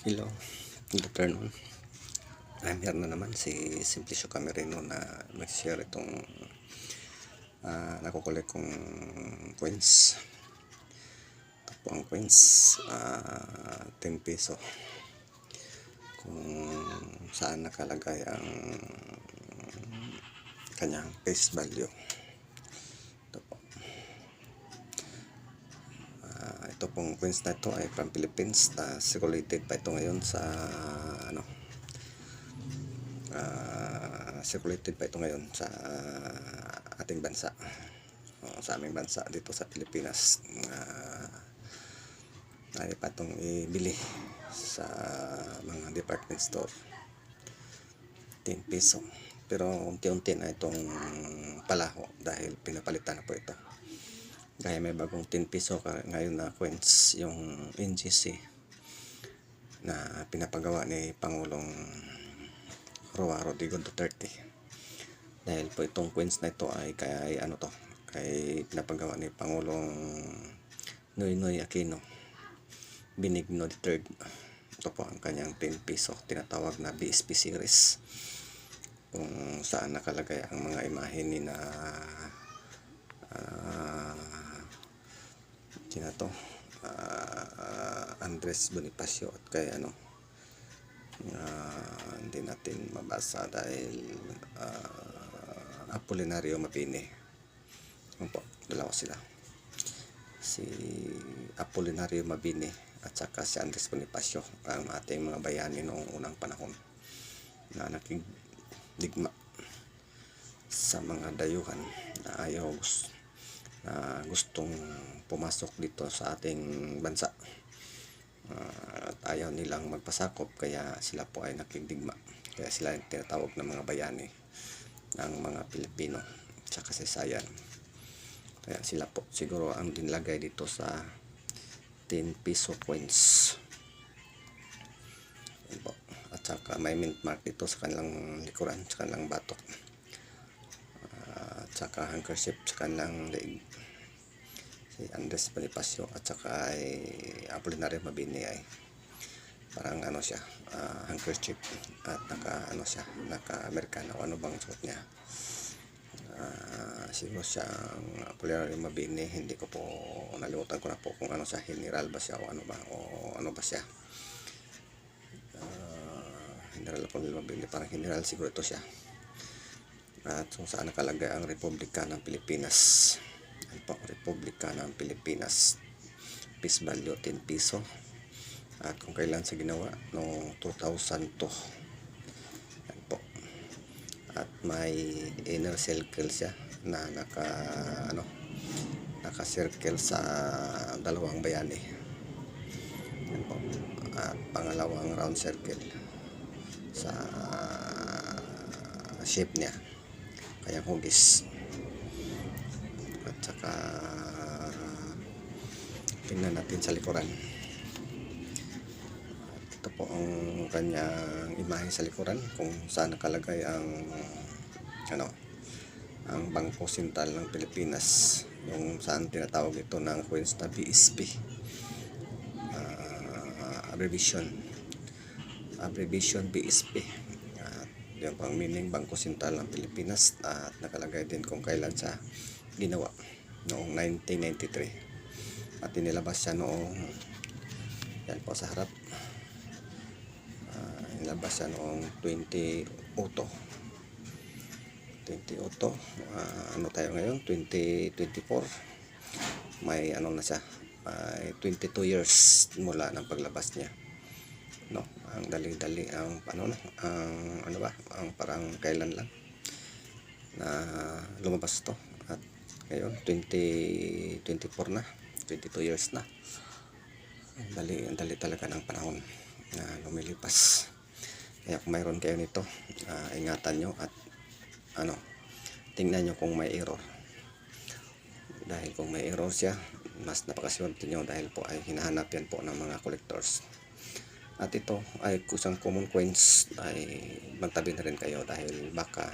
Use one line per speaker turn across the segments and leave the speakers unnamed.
Hello, good afternoon. I'm here na naman si Simplicio Camerino na mag-share itong uh, nakukulit kong coins. Ito po ang coins, ah, 10 piso. Kung saan nakalagay ang kanyang face value. Ito po. Ah, ito pong coins na ito ay from Philippines na circulated pa ito ngayon sa ano ah, circulated pa ito ngayon sa ating bansa. O, sa aming bansa dito sa Pilipinas. Uh, ay pa itong ibili sa mga department store. 10 piso pero unti-unti na itong palaho dahil pinapalitan na po ito kaya may bagong 10 piso ngayon na coins yung NGC na pinapagawa ni Pangulong Rodrigo Duterte. Dahil po itong coins na ito ay kaya ay ano to, kay pinapagawa ni Pangulong Noynoy Aquino. Benigno III. Ito po ang kanyang 10 piso, tinatawag na BSP series. Kung saan nakalagay ang mga imahe ni na sino to. Ah, Andres Bonifacio at kay ano ah, hindi natin mabasa dahil ah, Apolinario Mabini. Ano po, dalawa sila. Si Apolinario Mabini at saka si Andres Bonifacio ang ating mga bayani noong unang panahon na nakigdigma sa mga dayuhan na ayaw gus- na gustong pumasok dito sa ating bansa. Ah, at ayaw nilang magpasakop kaya sila po ay nakigdigma kaya sila yung tinatawag ng mga bayani ng mga Pilipino sa kasaysayan. Kaya sila po siguro ang dinlagay dito sa 10 piso coins. Po. at saka may mint mark dito sa kanilang likuran sa kanilang batok. Ah, at saka handkerchief sa kanilang leeg si Andres Bonifacio at saka ay Apolinario Mabini ay. Parang ano siya ah, handkerchief at naka ano siya naka Amerikano ano bang suot niya. Ah, siguro siyang Apolinario Mabini hindi ko po nalimutan ko na po kung ano siya general ba siya o ano ba o ano ba siya. Ah, general Apolinario Mabini parang general siguro ito siya. At kung saan nakalagay ang Republika ng Pilipinas po, Republika ng Pilipinas. Peace value 10 piso. At kung kailan sa ginawa noong 2002 yan po. At may inner circle siya na naka ano naka circle sa dalawang bayani. Yan po. At pangalawang round circle sa shape niya. Kaya hugis at saka tingnan natin sa likuran. At ito po ang kanyang imahe sa likuran kung saan nakalagay ang ano ang Bangko Sentral ng Pilipinas yung saan tinatawag ito ng na BSP Ah, abbreviation. Abbreviation BSP at yung pang meaning Bangko Sentral ng Pilipinas at nakalagay din kung kailan siya ginawa noong 1993 at inilabas siya noong yan po sa harap. Ah, inilabas siya noong 20 auto 20 auto Ah, ano tayo ngayon? 2024 may ano na siya may 22 years mula ng paglabas niya. No ang dali-dali ang ano no ang ano ba ang parang kailan lang na lumabas to ngayon 2024 na 22 years na. Ang dali ang dali talaga ng panahon na lumilipas. Kaya kung mayroon kayo nito ah, ingatan nyo at ano tingnan nyo kung may error. Dahil kung may error siya mas napakaswerte nyo dahil po ay hinahanap yan po ng mga collectors. At ito ay kusang common coins ay magtabi na rin kayo dahil baka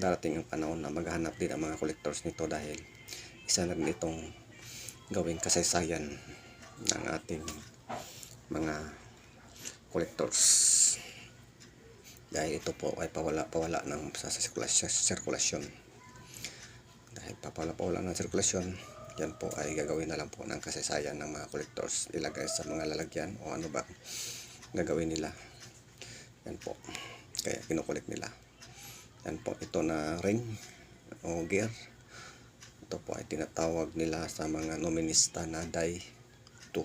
darating ang panahon na maghanap din ang mga collectors nito dahil isa na rin itong gawing kasaysayan ng ating mga collectors. Dahil ito po ay pawala-pawala ng sa sirkulasyon. Dahil papawala-pawala ng sirkulasyon, yan po ay gagawin na lang po ng kasaysayan ng mga collectors. Ilagay sa mga lalagyan o ano ba gagawin nila. Yan po. Kaya kinukulik nila. Yan po. Ito na ring o gear. Ito po ay tinatawag nila sa mga nominista na die 2.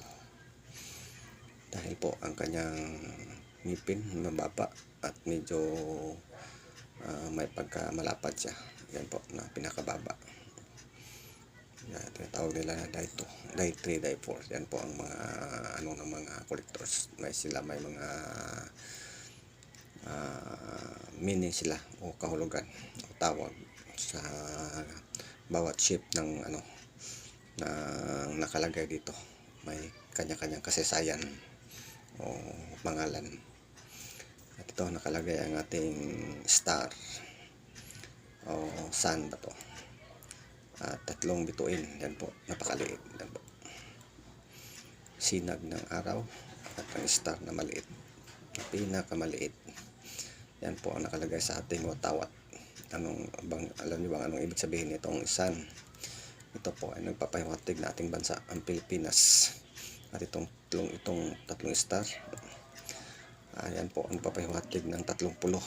Dahil po ang kanyang ngipin mababa at medyo ah, may pagka malapad siya. Yan po na pinakababa. Yan, tinatawag nila na die 2, die 3, die 4. Yan po ang mga ano ng mga collectors. May sila may mga ah, meaning sila o kahulugan o tawag sa bawat shape ng ano na nakalagay dito. May kanya-kanyang kasaysayan o pangalan. At ito nakalagay ang ating star o sun ba to. At tatlong bituin. Yan po. Napakaliit. Yan po. Sinag ng araw at ang star na maliit. Pinakamaliit. Yan po ang nakalagay sa ating watawat. Anong bang alam niyo bang anong ibig sabihin nitong sun? Ito po ay nagpapahiwatig na ating bansa, ang Pilipinas. At itong tatlong, itong tatlong star, ayan po ang papahiwatig ng tatlong pulo.